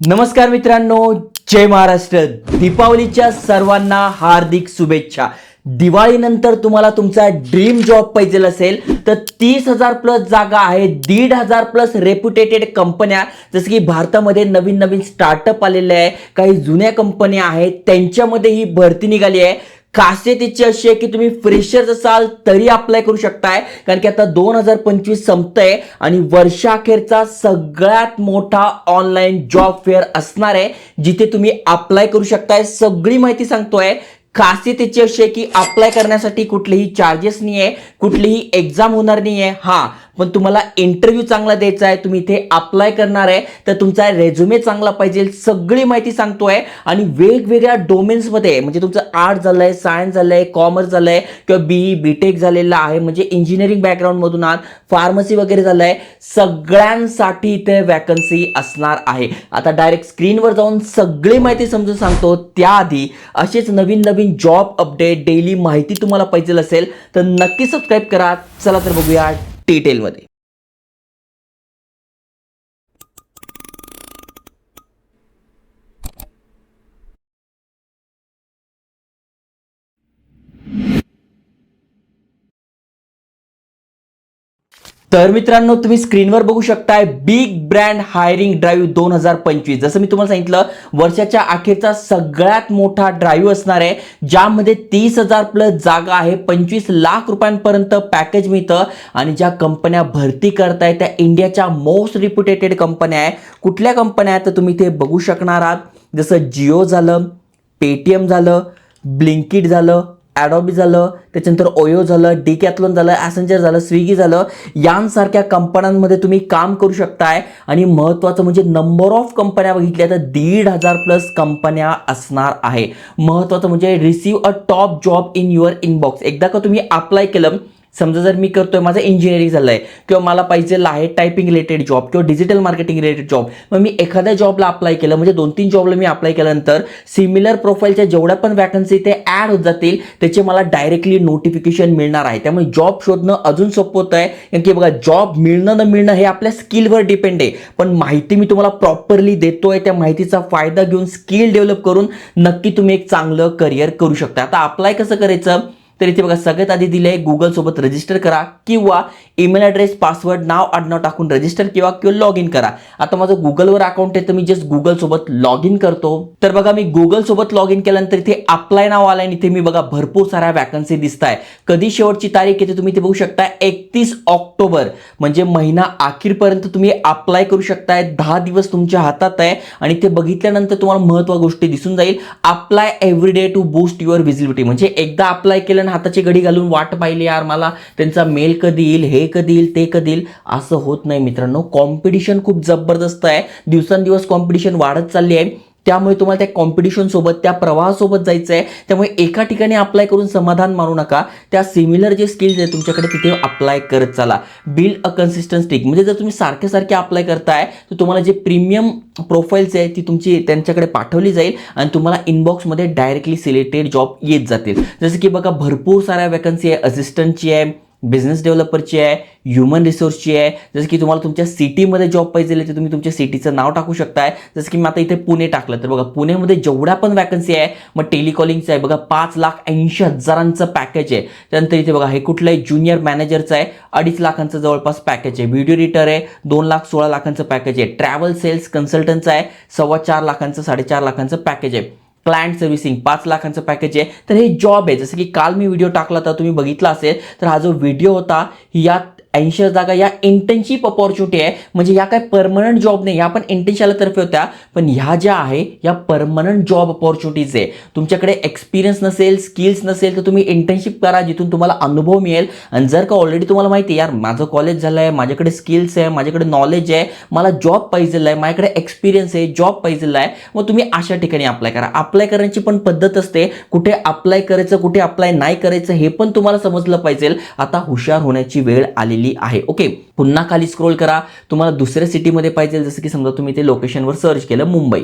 नमस्कार मित्रांनो जय महाराष्ट्र. दीपावलीच्या सर्वांना हार्दिक शुभेच्छा. दिवाळीनंतर तुम्हाला तुमचा ड्रीम जॉब पाहिजे असेल तर तीस हजार प्लस जागा आहे दीड हजार प्लस रेप्युटेटेड कंपन्या जसं की भारतामध्ये नवीन नवीन स्टार्टअप आलेले आहे काही जुन्या कंपन्या आहेत त्यांच्यामध्ये ही भरती निघाली आहे. खासियत तिची अशी आहे की तुम्ही फ्रेशर्स असाल तरी अप्लाय करू शकताय. कारण की आता दोन हजार पंचवीस संपतंय आणि वर्षाखेरचा सगळ्यात मोठा ऑनलाईन जॉब फेअर असणार आहे जिथे तुम्ही अप्लाय करू शकताय. सगळी माहिती सांगतोय. खासियत तिची अशी आहे की अप्लाय करण्यासाठी कुठलेही चार्जेस नाही आहे कुठलीही एक्झाम होणार नाही आहे हां पण तुम्हाला इंटरव्ह्यू चांगला द्यायचा आहे तुम्ही इथे अप्लाय करणार आहे तर तुमचा रेझ्युमे चांगला पाहिजे सगळी माहिती सांगतो आहे आणि वेगवेगळ्या डोमेन्समध्ये म्हणजे तुमचं आर्ट झालं आहे सायन्स झालं आहे कॉमर्स झालं आहे किंवा बीई टेक झालेलं आहे म्हणजे इंजिनिअरिंग बॅकग्राऊंडमधून आहात फार्मसी वगैरे झालं आहे सगळ्यांसाठी इथे वॅकन्सी असणार आहे. आता डायरेक्ट स्क्रीनवर जाऊन सगळी माहिती समजून सांगतो त्याआधी असेच नवीन नवीन जॉब अपडेट डेली माहिती तुम्हाला पाहिजे असेल तर नक्की सबस्क्राईब करा. चला तर बघूया डिटेलमध्ये तर मित्रांनो तुम्ही स्क्रीनवर बघू शकताय बिग ब्रँड हायरिंग ड्राईव्ह दोन हजार पंचवीस. जसं मी तुम्हाला सांगितलं वर्षाच्या अखेरचा सगळ्यात मोठा ड्राईव्ह असणार आहे ज्यामध्ये तीस हजार प्लस जागा आहे पंचवीस लाख रुपयांपर्यंत पॅकेज मिळतं आणि ज्या कंपन्या भरती करताय त्या इंडियाच्या मोस्ट रिप्युटेटेड कंपन्या आहे कुठल्या कंपन्या आहेत तर तुम्ही ते बघू शकणार आहात. जसं जिओ झालं पेटीएम झालं ब्लिंकिट झालं ॲडॉबी झालं त्याच्यानंतर ओयो झालं डी कॅथलॉन झालं ॲसेंजर झालं स्विगी झालं यांसारख्या कंपन्यांमध्ये तुम्ही काम करू शकताय. आणि महत्त्वाचं म्हणजे नंबर ऑफ कंपन्या बघितल्या तर दीड हजार प्लस कंपन्या असणार आहे. महत्त्वाचं म्हणजे receive a top job in your inbox एकदा का तुम्ही अप्लाय केलं समजा जर मी करतोय माझं इंजिनिअरिंग झालं आहे किंवा मला पाहिजे आहे टायपिंग रिलेटेड जॉब किंवा डिजिटल मार्केटिंग रिलेटेड जॉब मग मी एखाद्या जॉबला अप्लाय केलं म्हणजे दोन तीन जॉबला मी अप्लाय केल्यानंतर सिमिलर प्रोफाईलच्या जेवढ्या पण वॅकन्सी ते ॲड होत जातील त्याचे मला डायरेक्टली नोटिफिकेशन मिळणार आहे. त्यामुळे जॉब शोधणं अजून सोपं होतं आहे. कारण की बघा जॉब मिळणं न मिळणं हे आपल्या स्किलवर डिपेंड आहे. पण माहिती मी तुम्हाला प्रॉपरली देतोय त्या माहितीचा फायदा घेऊन स्किल डेव्हलप करून नक्की तुम्ही एक चांगलं करिअर करू शकता. आता अप्लाय कसं करायचं? तर इथे बघा सगळ्यात आधी दिले गुगल सोबत रजिस्टर करा किंवा ईमेल ॲड्रेस पासवर्ड नाव आडनाव टाकून रजिस्टर किंवा किंवा लॉग इन करा. आता माझं गुगलवर अकाउंट आहे तर मी जस्ट गुगल सोबत लॉग इन करतो. तर बघा मी गुगल सोबत लॉग इन केल्यानंतर इथे अप्लाय नाव आलंय आणि इथे मी बघा भरपूर साऱ्या वॅकन्सी दिसत आहे कधी शेवटची तारीख येते तुम्ही ते बघू शकता एकतीस ऑक्टोबर. म्हणजे महिना अखेरपर्यंत तुम्ही अप्लाय करू शकताय दहा दिवस तुमच्या हातात आहे आणि ते बघितल्यानंतर तुम्हाला महत्त्व गोष्टी दिसून जाईल. Apply every day to boost your visibility म्हणजे एकदा अप्लाय केलं हाताची घडी घालून वाट पाहिली यार मला त्यांचा मेल कधी येईल हे कधी येईल ते कधी येईल? असं होत नाही मित्रांनो. कॉम्पिटिशन खूप जबरदस्त आहे. दिवसांदिवस कॉम्पिटिशन वाढत चालली आहे. त्यामुळे तुम्हाला त्या कॉम्पिटिशनसोबत त्या प्रवाहासोबत जायचं आहे त्यामुळे एका ठिकाणी अप्लाय करून समाधान मानू नका. त्या सिमिलर जे स्किल्स आहेत तुमच्याकडे तिथे अप्लाय करत चला. बिल्ड अ कन्सिस्टंट स्टिक म्हणजे जर तुम्ही सारखे सारखे अप्लाय करताय तर तुम्हाला जे प्रीमियम प्रोफाईल्स आहे ती तुमची त्यांच्याकडे पाठवली जाईल आणि तुम्हाला इनबॉक्समध्ये डायरेक्टली सिलेक्टेड जॉब येत जातील. जसं की बघा भरपूर साऱ्या वॅकन्सी आहे असिस्टंटची आहे बिझनेस डेव्हलपरची आहे ह्युमन रिसोर्सची आहे. जसं की तुम्हाला तुमच्या सिटीमध्ये जॉब पाहिजे तर तुम्ही तुमच्या सिटीचं नाव टाकू शकताय. जसं की मी आता इथे पुणे टाकलं तर बघा पुण्यामध्ये जेवढ्या पण वॅकन्सी आहे मग टेलिकॉलिंगचं आहे. बघा पाच लाख ऐंशी हजारांचं पॅकेज आहे. त्यानंतर इथे बघा हे कुठलंही ज्युनियर मॅनेजरचं आहे. अडीच लाखांचं जवळपास पॅकेज आहे. व्हिडिओ एडिटर आहे. दोन लाख सोळा लाखांचं पॅकेज आहे. ट्रॅव्हल सेल्स कन्सल्टंटचं आहे. सव्वा चार लाखांचं साडेचार लाखांचं पॅकेज आहे. क्लायंट सर्व्हिसिंग पाच लाखांचं पॅकेज आहे. तर हे जॉब आहे. जसं की काल मी व्हिडिओ टाकला होता तुम्ही बघितला असेल तर हा जो व्हिडिओ होता यात ऐंशी जागा या इंटर्नशिप अपॉर्च्युनिटी आहे. म्हणजे या काय परमनंट जॉब नाही या पण इंटर्नशिपतर्फे होत्या. पण ह्या ज्या आहे या परमनंट जॉब अपॉर्च्युनिटीज आहे. तुमच्याकडे एक्सपिरियन्स नसेल स्किल्स नसेल तर तुम्ही इंटर्नशिप करा जिथून तुम्हाला अनुभव मिळेल. आणि जर का ऑलरेडी तुम्हाला माहिती आहे यार माझं कॉलेज झालं आहे माझ्याकडे स्किल्स आहे माझ्याकडे नॉलेज आहे मला जॉब पाहिजेला आहे माझ्याकडे एक्सपिरियन्स आहे जॉब पाहिजेला आहे मग तुम्ही अशा ठिकाणी अप्लाय करा. अप्लाय करण्याची पण पद्धत असते. कुठे अप्लाय करायचं कुठे अप्लाय नाही करायचं हे पण तुम्हाला समजलं पाहिजे आता हुशार होण्याची वेळ आलेली आहे. ओके पुन्हा खाली स्क्रोल करा. तुम्हाला दुसऱ्या सिटीमध्ये पाहिजे जसं की समजा तुम्ही ते लोकेशनवर सर्च केलं मुंबई.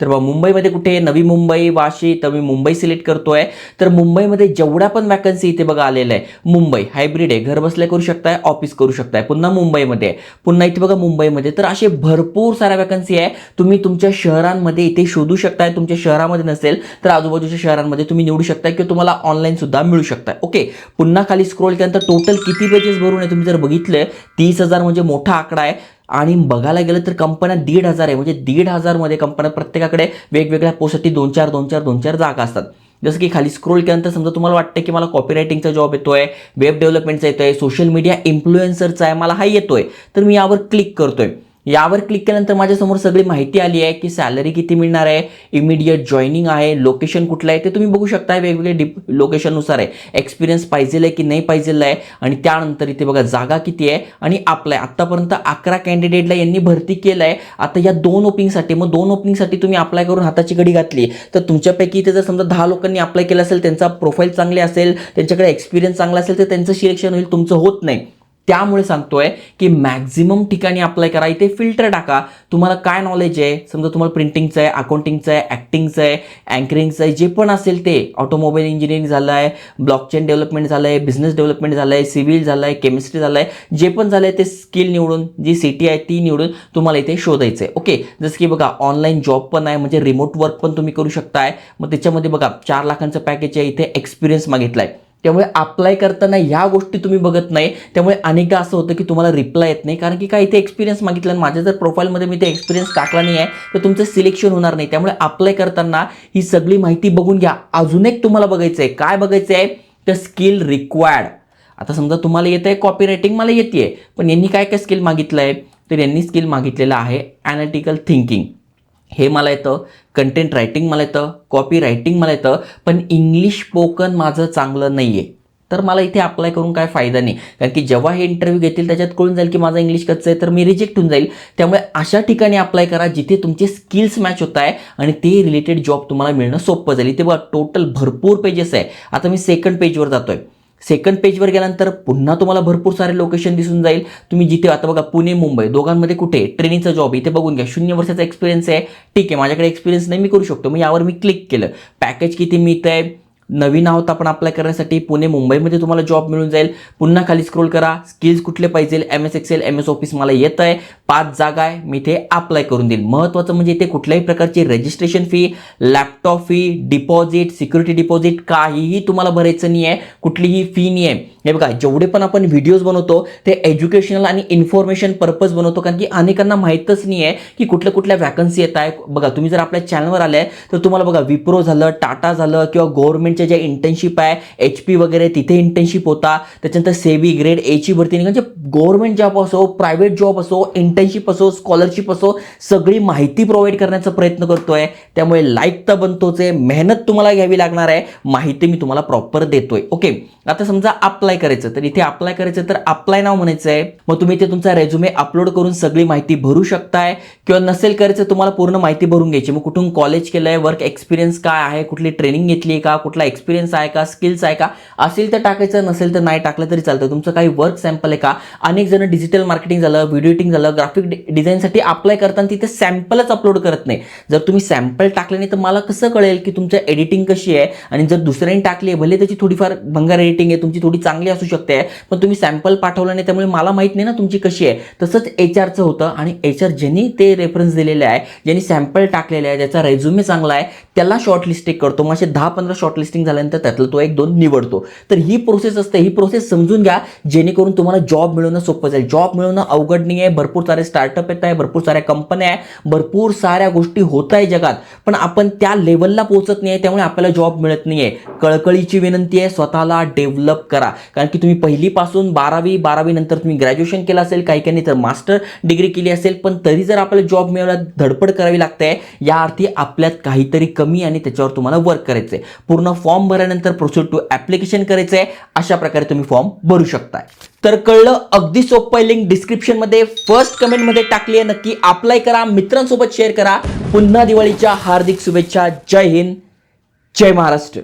तर बा मुंबईमध्ये कुठे नवी मुंबई वाशी तर मी मुंबई सिलेक्ट करतोय. तर मुंबईमध्ये जेवढ्या पण वॅकन्सी इथे बघा आलेल्या आहे मुंबई हायब्रिड आहे. घर बसल्या करू शकताय ऑफिस करू शकताय. पुन्हा मुंबईमध्ये आहे. पुन्हा इथे बघा मुंबईमध्ये. तर असे भरपूर साऱ्या वॅकन्सी आहे. तुम्ही तुमच्या शहरांमध्ये इथे शोधू शकताय. तुमच्या शहरामध्ये नसेल तर आजूबाजूच्या शहरांमध्ये तुम्ही निवडू शकताय किंवा तुम्हाला ऑनलाईन सुद्धा मिळू शकताय. ओके पुन्हा खाली स्क्रोल केल्यानंतर टोटल किती पेजेस भरून आहे? तुम्ही जर बघितलं तीस हजार म्हणजे मोठा आकडा आहे. आणि बघायला गेलं तर कंपन्या दीड हजार आहे. म्हणजे दीड हजारमध्ये कंपन्या प्रत्येकाकडे वेगवेगळ्या पोस्टसाठी दोन चार दोन चार दोन चार जागा असतात. जसं की खाली स्क्रोल केल्यानंतर समजा तुम्हाला वाटतं की मला कॉपी रायटिंगचा जॉब येतो आहे वेब डेव्हलपमेंटचा येतो आहे सोशल मीडिया इन्फ्लुएन्सरचा आहे मला हा येतो आहे तर मी यावर क्लिक करतो आहे यावर क्लिक केल्यानंतर माझ्यासमोर सगळी माहिती आली आहे की सॅलरी किती मिळणार आहे इमिडिएट जॉईनिंग आहे लोकेशन कुठलं आहे ते तुम्ही बघू शकता वेगवेगळे डिप लोकेशननुसार आहे. एक्सपिरियन्स पाहिजे आहे की नाही पाहिजे आहे आणि त्यानंतर इथे बघा जागा किती आहे आणि अप्लाय आत्तापर्यंत अकरा कॅन्डिडेटला यांनी भरती केलं आहे आता या दोन ओपनिंगसाठी मग दोन ओपनिंगसाठी तुम्ही अप्लाय करून हाताची घडी घातली. तर तुमच्यापैकी इथे जर समजा दहा लोकांनी अप्लाय केलं असेल त्यांचा प्रोफाईल चांगले असेल त्यांच्याकडे एक्सपिरियन्स चांगला असेल तर त्यांचं सिलेक्शन होईल तुमचं होत नाही. त्यामुळे सांगतोय की मॅक्झिमम ठिकाणी अप्लाय करा. इथे फिल्टर टाका. तुम्हाला काय नॉलेज आहे? समजा तुम्हाला प्रिंटिंगचं आहे अकाउंटिंगचं आहे ॲक्टिंगचं आहे अँकरिंगचं आहे जे पण असेल ते. ऑटोमोबाईल इंजिनिअरिंग झालं आहे ब्लॉकचेन डेव्हलपमेंट झालं आहे बिझनेस डेव्हलपमेंट झालं आहे सिव्हिल झालं आहे केमिस्ट्री झालं आहे जे पण झालं आहे ते स्किल निवडून जी सिटी आहे ती निवडून तुम्हाला इथे शोधायचं आहे ओके जसं की बघा ऑनलाईन जॉब पण आहे म्हणजे रिमोट वर्क पण तुम्ही करू शकताय. मग त्याच्यामध्ये बघा चार लाखांचं पॅकेज आहे. इथे एक्सपिरियन्स मागितला आहे त्यामुळे अप्लाय करताना ह्या गोष्टी तुम्ही बघत नाही. त्यामुळे अनेकदा असं होतं की तुम्हाला रिप्लाय येत नाही. कारण की काय इथे एक्सपिरियन्स मागितला आणि माझ्या जर प्रोफाईलमध्ये मी ते एक्सपिरियन्स टाकला नाही आहे तर तुमचं सिलेक्शन होणार नाही. त्यामुळे अप्लाय करताना ही सगळी माहिती बघून घ्या. अजून एक तुम्हाला बघायचं आहे काय बघायचं आहे तर स्किल रिक्वायर्ड आता समजा तुम्हाला येत आहे कॉपी रायटिंग मला येते पण यांनी काय काय स्किल मागितलं आहे तर यांनी स्किल मागितलेलं आहे ॲनालिटिकल थिंकिंग हे मला येतं. कंटेंट रायटिंग मला येतं कॉपी रायटिंग मला येतं पण इंग्लिश स्पोकन माझं चांगलं नाही आहे तर मला इथे अप्लाय करून काय फायदा नाही. कारण की जेव्हा हे इंटरव्ह्यू घेतील त्याच्यात कळून जाईल की माझं इंग्लिश कच्चं आहे तर मी रिजेक्ट होऊन जाईल. त्यामुळे अशा ठिकाणी अप्लाय करा जिथे तुमचे स्किल्स मॅच होत आहे आणि ते रिलेटेड जॉब तुम्हाला मिळणं सोपं जाईल. इथे बघा टोटल भरपूर पेजेस आहे. आता मी सेकंड पेजवर जातो आहे सेकंड पेजवर गेल्यानंतर पुन्हा तुम्हाला भरपूर सारे लोकेशन दिसून जाईल. तुम्ही जिथे आता बघा पुणे मुंबई दोघांमध्ये कुठे? ट्रेनिंगचा जॉब इथे बघून घ्या. शून्य वर्षाचा एक्सपिरियन्स आहे. ठीक आहे माझ्याकडे एक्सपिरियन्स नाही मी करू शकतो. मग यावर मी क्लिक केलं. पॅकेज किती मिळत आहे नवीन आहोत आपण अप्लाय करण्यासाठी पुणे मुंबईमध्ये तुम्हाला जॉब मिळून जाईल. पुन्हा खाली स्क्रोल करा. स्किल्स कुठले पाहिजे? M S Excel M S Office मला येत आहे. पाच जागा आहे. मी इथे अप्लाय करून देईल. महत्त्वाचं म्हणजे इथे कुठल्याही प्रकारची registration fee laptop fee deposit security deposit काहीही तुम्हाला भरायचं नाही आहे कुठलीही फी नाही आहे हे बघा जेवढे पण आपण व्हिडिओज बनवतो ते एज्युकेशनल आणि इन्फॉर्मेशन पर्पज बनवतो कारण की अनेकांना माहीतच नाही आहे की कुठल्या कुठल्या वॅकन्सी येत आहे बघा तुम्ही जर आपल्या चॅनलवर आले तर तुम्हाला बघा विप्रो झालं टाटा झालं किंवा गव्हर्नमेंटच्या ज्या इंटर्नशिप आहे एच पी वगैरे तिथे इंटर्नशिप होता. त्याच्यानंतर सेवी ग्रेड एची भरती नाही म्हणजे गव्हर्नमेंट जॉब असो प्रायव्हेट जॉब असो इंटर्नशिप असो स्कॉलरशिप असो सगळी माहिती प्रोव्हाइड करण्याचा प्रयत्न करतोय. त्यामुळे लाईक तर बनतोच आहे. मेहनत तुम्हाला घ्यावी लागणार आहे. माहिती मी तुम्हाला प्रॉपर देतोय. ओके आता समजा अप्लाय करायचं तर इथे अप्लाय करायचं तर अप्लाय नाव म्हणायचं आहे मग तुम्ही इथे तुमचा रेझ्युमे अपलोड करून सगळी माहिती भरू शकताय किंवा नसेल करायचं तुम्हाला पूर्ण माहिती भरून घ्यायची. मग कुठून कॉलेज केलंय वर्क एक्सपिरियन्स काय आहे कुठली ट्रेनिंग घेतली आहे का कुठला एक्सपिरियन्स आहे का स्किल्स आहे का असेल तर टाकायचं नसेल तर नाही टाकलं तरी चालतं. तुमचं काही वर्क सॅम्पल आहे का? अनेक जण डिजिटल मार्केटिंग झालं व्हिडिओ एडिटिंग झालं ग्राफिक डिझाईनसाठी अप्लाय करताना तिथे सॅम्पलच अपलोड करत नाही. जर तुम्ही सॅम्पल टाकले नाही तर मला कसं कळेल की तुमचं एडिटिंग कशी आहे? आणि जर दुसऱ्याने टाकली आहे भले त्याची थोडीफार भंगार एडिटिंग आहे तुमची थोडी चांगली असू शकते. पण तुम्ही सॅम्पल पाठवलं नाही त्यामुळे मला माहीत नाही ना तुमची कशी आहे. तसंच एच आरचं होतं आणि एच आर ज्यांनी ते रेफरन्स दिलेले आहे ज्यांनी सॅम्पल टाकलेले आहे ज्याचा रेझ्युमे चांगला आहे त्याला शॉर्ट लिस्टिंग करतो. मग असे दहा पंधरा शॉर्ट लिस्टिंग झाल्यानंतर त्यातलं तो एक दोन निवडतो. तर ही प्रोसेस असते. ही प्रोसेस समजून घ्या जेणेकरून तुम्हाला जॉब मिळवणं सोपं जाईल. जॉब मिळवणं अवघड नाही आहे. भरपूर सारे स्टार्टअप येत आहे भरपूर साऱ्या कंपन्या आहे भरपूर साऱ्या गोष्टी होत आहे जगात. पण आपण त्या लेवलला पोहोचत नाही आहे त्यामुळे आपल्याला जॉब मिळत नाही आहे. कळकळीची विनंती आहे स्वतःला डेव्हलप करा. कारण की तुम्ही पहिलीपासून बारावी बारावी नंतर तुम्ही ग्रॅज्युएशन केलं असेल काही काही तर मास्टर डिग्री केली असेल पण तरी जर आपल्याला जॉब मिळवला धडपड करावी लागते या अर्थी आपल्यात काहीतरी कमी आणि त्याच्यावर तुम्हाला वर्क करायचं आहे पूर्ण फॉर्म भरल्यानंतर प्रोसिड टू ॲप्लिकेशन करायचं आहे अशा प्रकारे तुम्ही फॉर्म भरू शकताय. तर कळलं अगदी सोपं लिंक डिस्क्रिप्शनमध्ये फर्स्ट कमेंटमध्ये टाकली आहे नक्की अप्लाय करा मित्रांसोबत शेअर करा. पुन्हा दिवाळीच्या हार्दिक शुभेच्छा. जय हिंद जय महाराष्ट्र.